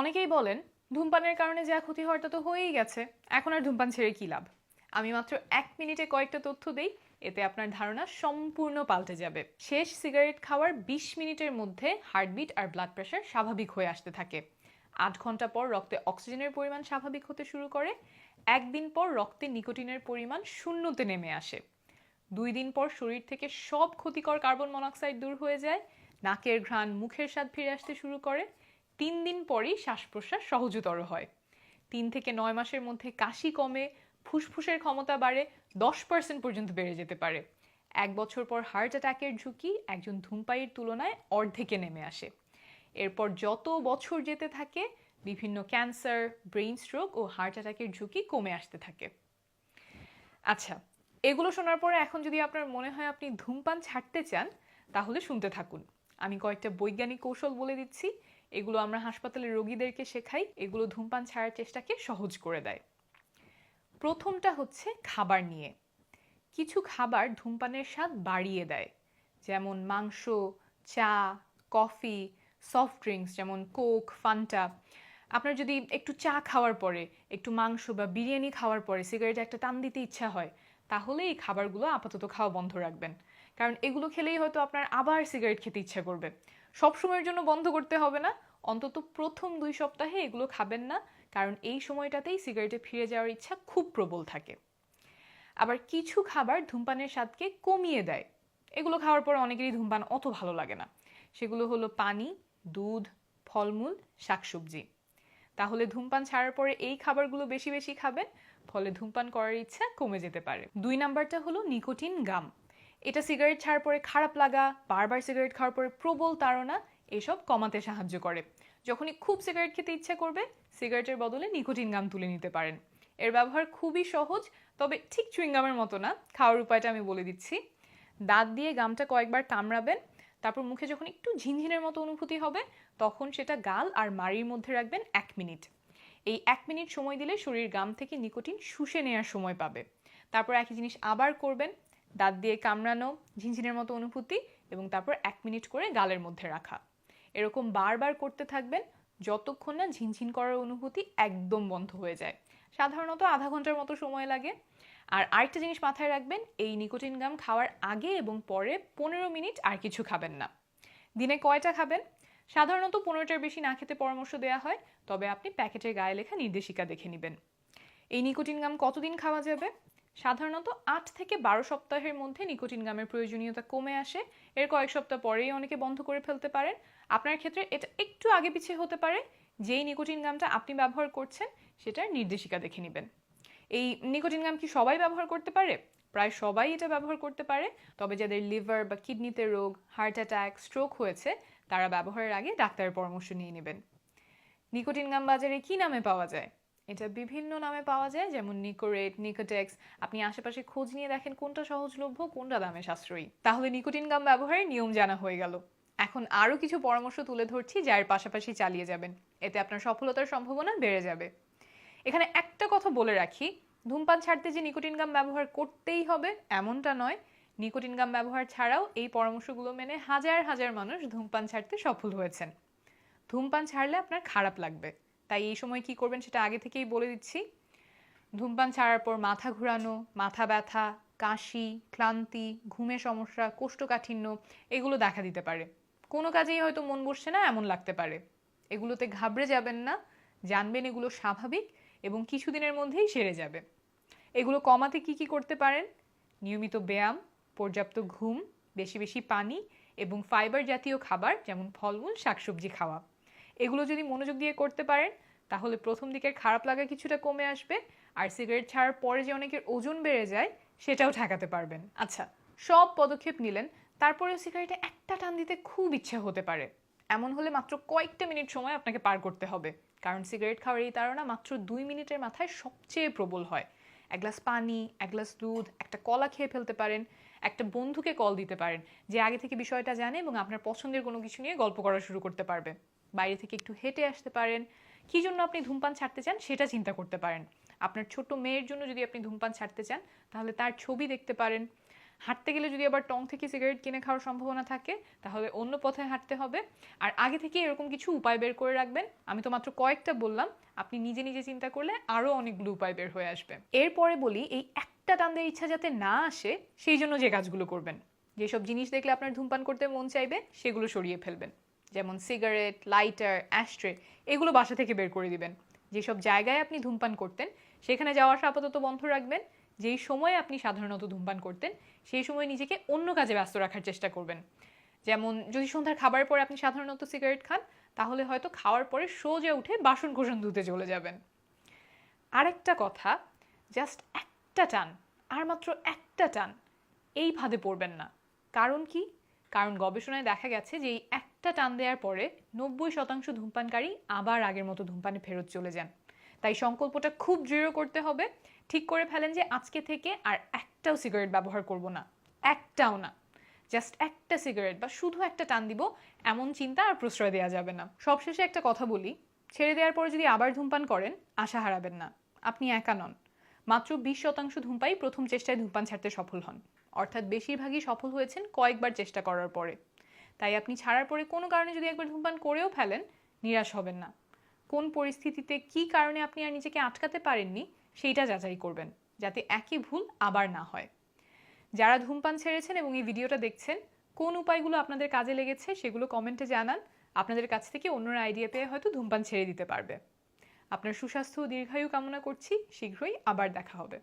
অনেকেই বলেন, ধূমপানের কারণে যা ক্ষতি হওয়ার তা তো হয়েই গেছে। এখন আর ধূমপান ছেড়ে কি লাভ? আমি মাত্র এক মিনিটে কয়েকটা তথ্য দেই, এতে আপনার ধারণা সম্পূর্ণ পাল্টে যাবে। শেষ সিগারেট খাওয়ার বিশ মিনিটের মধ্যে হার্টবিট আর ব্লাড প্রেশার স্বাভাবিক হয়ে আসতে থাকে। আট ঘণ্টা পর রক্তে অক্সিজেনের পরিমাণ স্বাভাবিক হতে শুরু করে, একদিন পর রক্তে নিকোটিনের পরিমাণ শূন্যতে নেমে আসে। দুই দিন পর শরীর থেকে সব ক্ষতিকর কার্বন মনোক্সাইড দূর হয়ে যায়, নাকের ঘ্রাণ, মুখের স্বাদ ফিরে আসতে শুরু করে তিন দিন পরই শ্বাস প্রশ্বাস সহজতর হয়। তিন থেকে নয় মাসের মধ্যে কাশি কমে, ফুসফুসের ক্ষমতা বাড়ে, দশ পার্সেন্ট পর্যন্ত বেড়ে যেতে পারে। এক বছর পর হার্ট অ্যাটাকের ঝুঁকি একজন ধূমপায়ীর তুলনায় অর্ধেকে নেমে আসে। এরপর যত বছর যেতে থাকে, বিভিন্ন ক্যান্সার, ব্রেইন স্ট্রোক ও হার্ট অ্যাটাকের ঝুঁকি কমে আসতে থাকে। আচ্ছা এগুলো শোনার পরে এখন যদি আপনার মনে হয় আপনি ধূমপান ছাড়তে চান, তাহলে শুনতে থাকুন। আমি কয়েকটা বৈজ্ঞানিক কৌশল বলে দিচ্ছি। এগুলো আমরা হাসপাতালের রোগীদেরকে শেখাই, এগুলো ধূমপান ছাড়ার চেষ্টাকে সহজ করে দেয়। প্রথমটা হচ্ছে খাবার নিয়ে। কিছু খাবার ধূমপানের স্বাদ বাড়িয়ে দেয়, যেমন মাংস, চা, কফি সফট ড্রিঙ্কস যেমন কোক, ফান্টা। আপনার যদি একটু চা খাওয়ার পরে, একটু মাংস বা বিরিয়ানি খাওয়ার পরে, সিগারেট একটা টান দিতে ইচ্ছা হয়, তাহলে এই খাবারগুলো আপাতত খাওয়া বন্ধ রাখবেন। কারণ এগুলো খেলেই হয়তো আপনার আবার সিগারেট খেতে ইচ্ছা করবে। সব সময়ের জন্য বন্ধ করতে হবে না। অন্তত প্রথম দুই সপ্তাহে এগুলো খাবেন না, কারণ এই সময়টাতেই সিগারেটে ফিরে যাওয়ার ইচ্ছা খুব প্রবল থাকে। আবার কিছু খাবার ধূমপানের স্বাদকে কমিয়ে দেয়। এগুলো খাওয়ার পর অনেকেরই ধূমপান অত ভালো লাগে না। সেগুলো হলো পানি, দুধ, ফলমূল, শাকসবজি। তাহলে ধূমপান ছাড়ার পরে এই খাবারগুলো বেশি বেশি খাবেন, ফলে ধূমপান করার ইচ্ছা কমে যেতে পারে। দুই নাম্বারটা হলো নিকোটিন গাম। এটা সিগারেট ছাড়ার পরে খারাপ লাগা, বারবার সিগারেট খাওয়ার পরে প্রবল তাড়না, এসব কমাতে সাহায্য করে। যখনই খুব সিগারেট খেতে ইচ্ছা করবে, সিগারেটের বদলে নিকোটিন গাম তুলে নিতে পারেন। এর ব্যবহার খুবই সহজ, তবে ঠিক চুইংগামের মতো না। খাওয়ার উপায়টা আমি বলে দিচ্ছি। দাঁত দিয়ে গামটা কয়েকবার কামড়াবেন, তারপর মুখে যখন একটু ঝিনঝিনের মতো অনুভূতি হবে, তখন সেটা গাল আর মাড়ির মধ্যে রাখবেন এক মিনিট। এই এক মিনিট সময় দিলে শরীর গাম থেকে নিকোটিন শুষে নেওয়ার সময় পাবে। তারপর একই জিনিস আবার করবেন দাঁত দিয়ে কামড়ানো, ঝিনঝিনের মতো অনুভূতি এবং তারপর এক মিনিট করে গালের মধ্যে রাখা। এরকম বারবার করতে থাকবেন, যতক্ষণ না ঝিনঝিন করার অনুভূতি একদম বন্ধ হয়ে যায়। সাধারণত আধা ঘণ্টার মতো সময় লাগে। আর আরেকটা জিনিস মাথায় রাখবেন, এই নিকোটিন গাম খাওয়ার আগে এবং পরে পনেরো মিনিট আর কিছু খাবেন না। দিনে কয়টা খাবেন? সাধারণত পনেরোটার বেশি না খেতে পরামর্শ দেওয়া হয়, তবে আপনি প্যাকেটের গায়ে লেখা নির্দেশিকা দেখে নেবেন। এই নিকোটিন গাম কতদিন খাওয়া যাবে? সাধারণত আট থেকে বারো সপ্তাহের মধ্যে নিকোটিন গামের প্রয়োজনীয়তা কমে আসে। এর কয়েক সপ্তাহ পরেই অনেকে বন্ধ করে ফেলতে পারেন। আপনার ক্ষেত্রে এটা একটু আগে পিছিয়ে হতে পারে। যেই নিকোটিন গামটা আপনি ব্যবহার করছেন, সেটার নির্দেশিকা দেখে নেবেন। এই নিকোটিন গাম কি সবাই ব্যবহার করতে পারে? প্রায় সবাই এটা ব্যবহার করতে পারে। তবে যাদের লিভার বা কিডনিতে রোগ, হার্ট অ্যাটাক, স্ট্রোক হয়েছে, তারা ব্যবহারের আগে ডাক্তারের পরামর্শ নিয়ে নেবেন। নিকোটিন গাম বাজারে কি নামে পাওয়া যায়? এটা বিভিন্ন নামে পাওয়া যায়, যেমন নিকোরেট, নিকোটেক্স। আপনি আশেপাশে খোঁজ নিয়ে দেখেন কোনটা সহজলভ্য, কোনটা দামে সাশ্রয়ী। তাহলে নিকোটিন গাম ব্যবহারের নিয়ম জানা হয়ে গেল। এখন আরও কিছু পরামর্শ তুলে ধরছি, যার পাশাপাশি চালিয়ে যাবেন। এতে আপনার সফলতার সম্ভাবনা বেড়ে যাবে। এখানে একটা কথা বলে রাখি, ধূমপান ছাড়তে যে নিকোটিন গাম ব্যবহার করতেই হবে, এমনটা নয়। নিকোটিন গাম ব্যবহার ছাড়াও এই পরামর্শগুলো মেনে হাজার হাজার মানুষ ধূমপান ছাড়তে সফল হয়েছেন। ধূমপান ছাড়লে আপনার খারাপ লাগবে। তাই এই সময় কি করবেন সেটা আগে থেকেই বলে দিচ্ছি। ধূমপান ছাড়ার পর মাথা ঘোরানো, মাথা ব্যথা, কাশি, ক্লান্তি, ঘুমের সমস্যা, কোষ্ঠকাঠিন্য, এগুলো দেখা দিতে পারে। কোনো কাজেই হয়তো মন বসছে না, এমন লাগতে পারে। এগুলোতে ঘাবড়ে যাবেন না, জানবেন এগুলো স্বাভাবিক এবং কিছুদিনের মধ্যেই সেরে যাবে। এগুলো কমাতে কি কি করতে পারেন? নিয়মিত ব্যায়াম, পর্যাপ্ত ঘুম, বেশি বেশি পানি এবং ফাইবার জাতীয় খাবার যেমন ফলমূল, শাকসবজি খাওয়া। এগুলো যদি মনোযোগ দিয়ে করতে পারেন তাহলে প্রথম দিকের খারাপ লাগা কিছুটা কমে আসবে আর সিগারেট ছাড়ার পরে যে অনেকের ওজন বেড়ে যায় সেটাও ঠেকাতে পারবেন। আচ্ছা। সব পদক্ষেপ নিলেন তারপরেও সিগারেটে একটা টান দিতে খুব ইচ্ছা হতে পারে। এমন হলে মাত্র কয়েকটা মিনিট সময় আপনাকে পার করতে হবে কারণ সিগারেট খাওয়ার এই তাড়না মাত্র দুই মিনিটের মাথায় সবচেয়ে প্রবল হয়। এক গ্লাস পানি এক গ্লাস দুধ একটা কলা খেয়ে ফেলতে পারেন একটা বন্ধুকে কল দিতে পারেন যে আগে থেকে বিষয়টা জানে এবং আপনার পছন্দের কোনো কিছু নিয়ে গল্প করা শুরু করতে পারবে। বাইরে থেকে একটু হেঁটে আসতে পারেন। কী জন্য আপনি ধূমপান ছাড়তে চান সেটা চিন্তা করতে পারেন। আপনার ছোট মেয়ের জন্য যদি আপনি ধূমপান ছাড়তে চান, তাহলে তার ছবি দেখতে পারেন। হাঁটতে গেলে যদি আবার টং থেকে সিগারেট কিনে খাওয়ার সম্ভাবনা থাকে, তাহলে অন্য পথে হাঁটতে হবে। আর আগে থেকে এরকম কিছু উপায় বের করে রাখবেন। আমি তো মাত্র কয়েকটা বললাম, আপনি নিজে নিজে চিন্তা করলে আরও অনেকগুলো উপায় বের হয়ে আসবে। এরপরে বলি, এই একটা টান দেওয়ার ইচ্ছা যাতে না আসে, সেই জন্য যে কাজগুলো করবেন। যেসব জিনিস দেখলে আপনার ধূমপান করতে মন চাইবে, সেগুলো সরিয়ে ফেলবেন। যেমন সিগারেট, লাইটার অ্যাস্ট্রে এগুলো বাসা থেকে বের করে দিবেন। যেসব জায়গায় আপনি ধূমপান করতেন, সেখানে যাওয়া আসা আপাতত বন্ধ রাখবেন। যেই সময়ে আপনি সাধারণত ধূমপান করতেন, সেই সময় নিজেকে অন্য কাজে ব্যস্ত রাখার চেষ্টা করবেন। যেমন যদি সন্ধ্যার খাবার পরে আপনি সাধারণত সিগারেট খান, তাহলে হয়তো খাওয়ার পরে সোজা উঠে বাসন কোসন ধুতে চলে যাবেন। আরেকটা কথা, জাস্ট একটা টান, আর মাত্র একটা টান, এই ফাঁদে পড়বেন না। কারণ কি? কারণ গবেষণায় দেখা গেছে যে এই একটা টান দেওয়ার পরে নব্বই শতাংশ ধূমপানকারী আবার আগের মতো ধূমপানে ফেরত চলে যান। তাই সংকল্পটা খুব দৃঢ় করতে হবে, ঠিক করে ফেলেন যে আজকে থেকে আর একটাও সিগারেট ব্যবহার করব না, একটাও না। জাস্ট একটা সিগারেট বা শুধু একটা টান দিব, এমন চিন্তা আর প্রশ্রয় দেওয়া যাবে না। সবশেষে একটা কথা বলি, ছেড়ে দেওয়ার পরে যদি আবার ধূমপান করেন, আশা হারাবেন না। আপনি একা নন। মাত্র বিশ শতাংশ ধূমপাই প্রথম চেষ্টায় ধূমপান ছাড়তে সফল হন। অর্থাৎ বেশিরভাগই সফল হয়েছেন কয়েকবার চেষ্টা করার পরে। তাই আপনি ছাড়ার পরে কোনো কারণে যদি একবার ধূমপান করেও ফেলেন, নিরাশ হবেন না। কোন পরিস্থিতিতে কি কারণে আপনি আর নিজেকে আটকাতে পারেননি, সেইটা যাচাই করবেন, যাতে একই ভুল আবার না হয়। যারা ধূমপান ছেড়েছেন এবং এই ভিডিওটা দেখছেন, কোন উপায়গুলো আপনাদের কাজে লেগেছে সেগুলো কমেন্টে জানান। আপনাদের কাছ থেকে অন্যরা আইডিয়া পেয়ে হয়তো ধূমপান ছেড়ে দিতে পারবে। আপনার সুস্বাস্থ্য ও দীর্ঘায়ু কামনা করছি, শীঘ্রই আবার দেখা হবে।